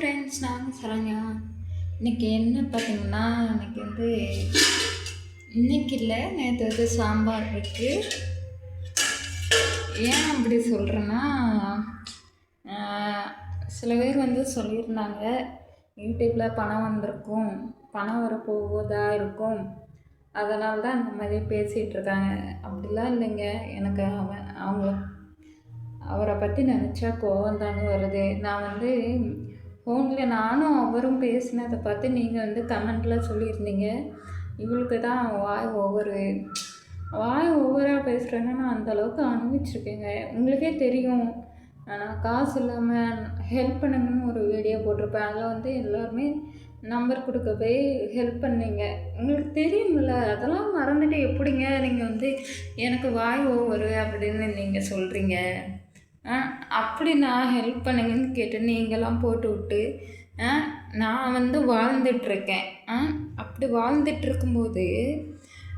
Friends நாங்கள் சரண்யா. இன்னைக்கு என்ன பார்த்தீங்கன்னா இன்னைக்கு வந்து இன்னைக்கு இல்லை நேற்று வந்து சாம்பார் இருக்குது ஏன் அப்படி சொல்கிறேன்னா சில பேர் வந்து சொல்லியிருந்தாங்க யூடியூப்பில் பணம் வந்திருக்கும் பணம் வரப்போவதா இருக்கும். அதனால தான் அந்த மாதிரி பேசிகிட்டு இருக்காங்க. அப்படிலாம் இல்லைங்க. எனக்கு அவன் அவங்க அவரை பற்றி நினச்சா கோவம் தாங்க வருது. நான் வந்து ஃபோனில் நானும் அவரும் பேசினதை பார்த்து நீங்கள் வந்து கமெண்ட்டில் சொல்லியிருந்தீங்க. இவளுக்கு தான் வாய் ஒவ்வொரு வாய் ஒவ்வொராக பேசுகிறேன்னா நான் அந்தளவுக்கு அனுபவிச்சிருக்கேங்க. உங்களுக்கே தெரியும். நான் காசு இல்லாமல் ஹெல்ப் பண்ணுங்கன்னு ஒரு வீடியோ போட்டிருப்பேன். அதில் வந்து எல்லோருமே நம்பர் கொடுக்க போய் ஹெல்ப் பண்ணீங்க. உங்களுக்கு தெரியும்ல அதெல்லாம் மறந்துட்டு எப்படிங்க நீங்கள் வந்து எனக்கு வாய் ஒவ்வொரு அப்படின்னு நீங்கள் சொல்கிறீங்க அப்படி நான் ஹெல்ப் பண்ணுங்கன்னு கேட்டு நீங்களாம் போட்டு விட்டு நான் வந்து வாழ்ந்துட்டுருக்கேன். அப்படி வாழ்ந்துட்டு இருக்கும்போது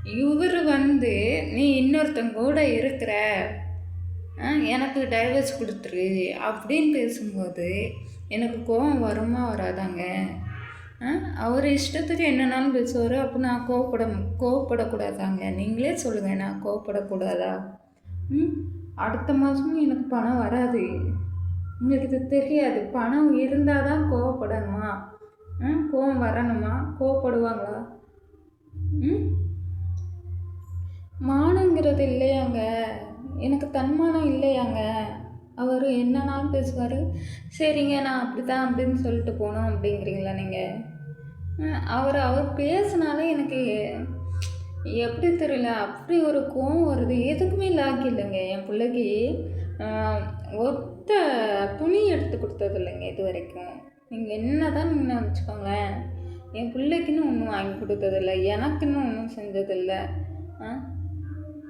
இவர் வந்து நீ இன்னொருத்தங்க கூட இருக்கிற எனக்கு டைவர்ஸ் கொடுத்துரு. அப்படின்னு பேசும்போது எனக்கு கோவம் வருமா வராதாங்க. அவர் இஷ்டத்துக்கு என்னென்னாலும் பேசுவார். அப்போ நான் கோவப்பட கோவப்படக்கூடாதாங்க. நீங்களே சொல்லுங்கள் நான் கோவப்படக்கூடாதா? அடுத்த மாதமும் எனக்கு பணம் வராது. உங்களுக்கு இது தெரியாது. பணம் இருந்தால் தான் கோவப்படணுமா? ம்? கோவம் வரணுமா? கோவப்படுவாங்களா? ம்? மானங்கிறது இல்லையாங்க. எனக்கு தன்மானம் இல்லையாங்க. அவர் என்னன்னாலும் பேசுவார். சரிங்க நான் அப்படி தான் அப்படின்னு சொல்லிட்டு போனோம் அப்படிங்கிறீங்களா நீங்கள் அவர் அவர் பேசினாலே எனக்கு எப்படி தெரியல. அப்படி ஒரு கோவம் வருது. எதுக்குமே லாக்கி இல்லைங்க என் பிள்ளைக்கு ஒத்த துணி எடுத்து கொடுத்தது இல்லைங்க இது வரைக்கும். நீங்கள் என்ன தான் நீங்கள் நினச்சிக்கோங்களேன் என் பிள்ளைக்குன்னு ஒன்றும் வாங்கி கொடுத்ததில்ல எனக்குன்னு ஒன்றும் செஞ்சதில்லை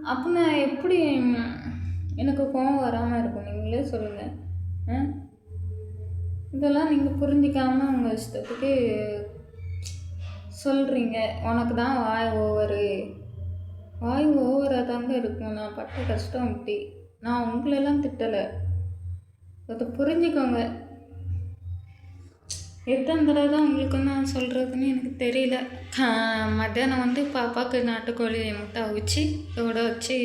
அப்போ நான் எப்படி எனக்கு கோவம் வராமல் இருக்கும் நீங்களே சொல்லுங்கள் இதெல்லாம் நீங்கள் புரிஞ்சிக்காமல் உங்கள் இஷ்டத்துக்கு சொல்கிறீங்க உனக்கு தான் வாய் ஓவரு. வாய் ஓவராக தாங்க இருக்கும். நான் பட்ட கஷ்டம் இப்படி நான் உங்களெல்லாம் திட்டலை. அதை புரிஞ்சுக்கோங்க. எத்தனை தடவை தான் உங்களுக்கு நான் சொல்கிறதுன்னு எனக்கு தெரியல. மத்தியானம் வந்து பாப்பாவுக்கு நாட்டுக்கோழி முட்டை அவிச்சு இதோட வச்சு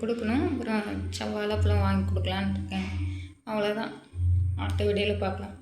கொடுக்கணும். அப்புறம் செவ்வாழைப்பழம் வாங்கி கொடுக்கலான்னு இருக்கேன். அவ்வளோதான் அடுத்த வீடியோவில் பார்க்கலாம்.